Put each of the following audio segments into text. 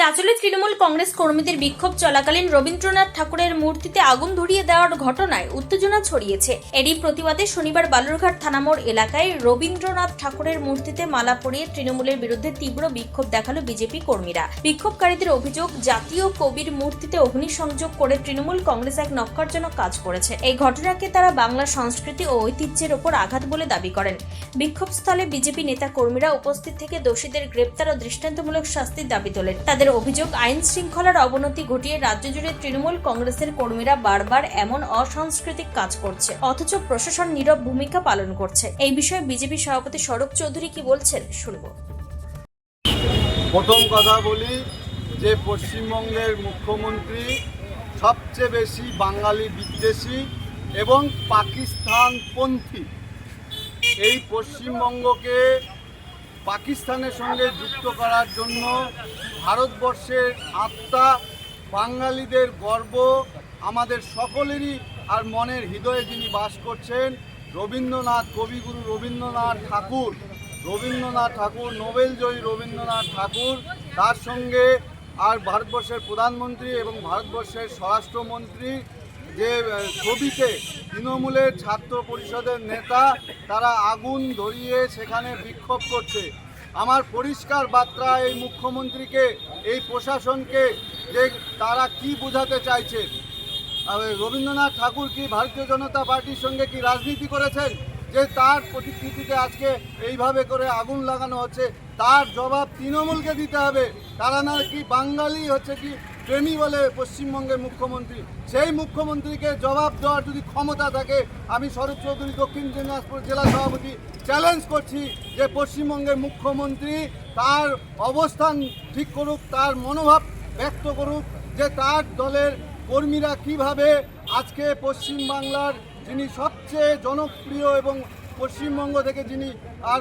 চাঁচলে তৃণমূল কংগ্রেস কর্মীদের বিক্ষোভ চলাকালীন রবীন্দ্রনাথ ঠাকুরের মূর্তিতে আগুন ধরিয়ে দেওয়ার ঘটনায় উত্তেজনা ছড়িয়েছে। এরই প্রতিবাদে শনিবার বালুরঘাট থানামোড় এলাকায় রবীন্দ্রনাথ ঠাকুরের মূর্তিতে মালা পরিয়ে তৃণমূলের বিরুদ্ধে তীব্র বিক্ষোভ দেখাল বিজেপি কর্মীরা। বিক্ষোভকারীদের অভিযোগ, জাতীয় কবির মূর্তিতে অগ্নিসংযোগ করে তৃণমূল কংগ্রেস এক নক্কারজনক কাজ করেছে। এই ঘটনাকে তারা বাংলা সংস্কৃতি ও ঐতিহ্যের ওপর আঘাত বলে দাবি করেন। বিক্ষোভস্থলে বিজেপি নেতা কর্মীরা উপস্থিত থেকে দোষীদের গ্রেপ্তার ও দৃষ্টান্তমূলক শাস্তির দাবি তোলেন। তাদের অভিযোগ, আইন শৃঙ্খলার অবনতি ঘটিয়ে রাজ্য জুড়ে তৃণমূল কংগ্রেসের কর্মীরা বারবার এমন অসাংস্কৃতিক কাজ করছে। অথচ প্রশাসন নীরব ভূমিকা পালন করছে। এই বিষয়ে বিজেপি সভাপতি স্বরূপ চৌধুরী কি বলছেন, শুনব। প্রথম কথা বলি যে পশ্চিমবঙ্গের মুখ্যমন্ত্রী সবচেয়ে বেশি বাঙালি বিদ্বেষী এবং পাকিস্তানপন্থী। এই পশ্চিমবঙ্গকে পাকিস্তানের সঙ্গে যুক্ত করার জন্য ভারতবর্ষের আত্মা, বাঙালিদের গর্ব আমাদের সকলেরই আর মনের হৃদয়ে যিনি বাস করছেন রবীন্দ্রনাথ, কবিগুরু রবীন্দ্রনাথ ঠাকুর। রবীন্দ্রনাথ ঠাকুর নোবেলজয়ী রবীন্দ্রনাথ ঠাকুর, তার সঙ্গে আর ভারতবর্ষের প্রধানমন্ত্রী এবং ভারতবর্ষের স্বরাষ্ট্রমন্ত্রী যে ছবিতে তৃণমূলের ছাত্র পরিষদের নেতা, তারা আগুন ধরিয়ে সেখানে বিক্ষোভ করছে। আমার পরিষ্কার বার্তা এই মুখ্যমন্ত্রীকে, এই প্রশাসনকে যে তারা কি বোঝাতে চাইছে। রবীন্দ্রনাথ ঠাকুর কি ভারতীয় জনতা পার্টির সঙ্গে কি রাজনীতি করেছেন? যে তার প্রতিকৃতিতে আজকে এইভাবে করে আগুন লাগানো হচ্ছে, তার জবাব তৃণমূলকে দিতে হবে। তারা না কি বাঙালি হচ্ছে কি প্রেমী বলে পশ্চিমবঙ্গের মুখ্যমন্ত্রী, সেই মুখ্যমন্ত্রীকে জবাব দেওয়ার যদি ক্ষমতা থাকে, আমি শরৎ চৌধুরী দক্ষিণ দিনাজপুর জেলা সভাপতি চ্যালেঞ্জ করছি যে পশ্চিমবঙ্গের মুখ্যমন্ত্রী তার অবস্থান ঠিক করুক, তার মনোভাব ব্যক্ত করুক, যে তার দলের কর্মীরা কীভাবে আজকে পশ্চিমবাংলার যিনি সবচেয়ে জনপ্রিয় এবং পশ্চিমবঙ্গ থেকে যিনি আর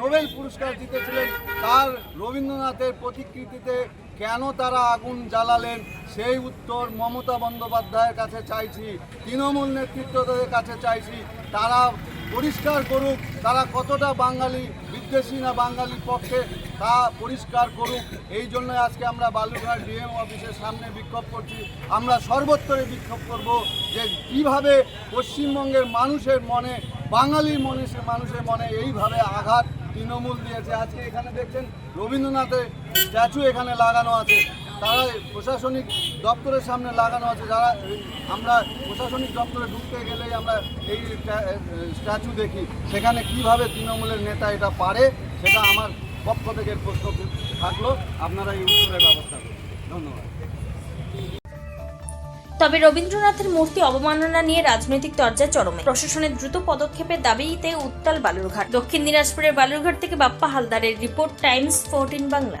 নোবেল পুরস্কার জিতেছিলেন, তার রবীন্দ্রনাথের প্রতিকৃতিতে কেন তারা আগুন জ্বালালেন? সেই উত্তর মমতা বন্দ্যোপাধ্যায়ের কাছে চাইছি, তৃণমূল নেতৃত্বদের কাছে চাইছি। তারা পরিষ্কার করুক, তারা কতটা বাঙালি, বিদ্বেষী না বাঙালির পক্ষে, তা পরিষ্কার করুক। এই জন্য আজকে আমরা বালুরঘাট ডিএম অফিসের সামনে বিক্ষোভ করছি। আমরা সর্বত্রে বিক্ষোভ করব যে কীভাবে পশ্চিমবঙ্গের মানুষের মনে বাঙালির মনে সে মানুষের মনে এইভাবে আঘাত তৃণমূল দিয়েছে। আজকে এখানে দেখছেন রবীন্দ্রনাথের স্ট্যাচু এখানে লাগানো আছে। তারা প্রশাসনিক দপ্তরের সামনে লাগানো আছে। যারা আমরা প্রশাসনিক দপ্তরে ঢুকতে গেলেই আমরা এই স্ট্যাচু দেখি। সেখানে কীভাবে তৃণমূলের নেতা এটা পারে, সেটা আমার পক্ষ থেকে প্রশ্ন থাকল। আপনারা এই উত্তরের ব্যবস্থা করুন। ধন্যবাদ। তবে রবীন্দ্রনাথের মূর্তি অবমাননা নিয়ে রাজনৈতিক দরজা চরমে। প্রশাসনের দ্রুত পদক্ষেপের দাবিতে উত্তাল বালুরঘাট। দক্ষিণ দিনাজপুরের বালুরঘাট থেকে বাপ্পা হালদারের রিপোর্ট, টাইমস, ফোরটিন বাংলা।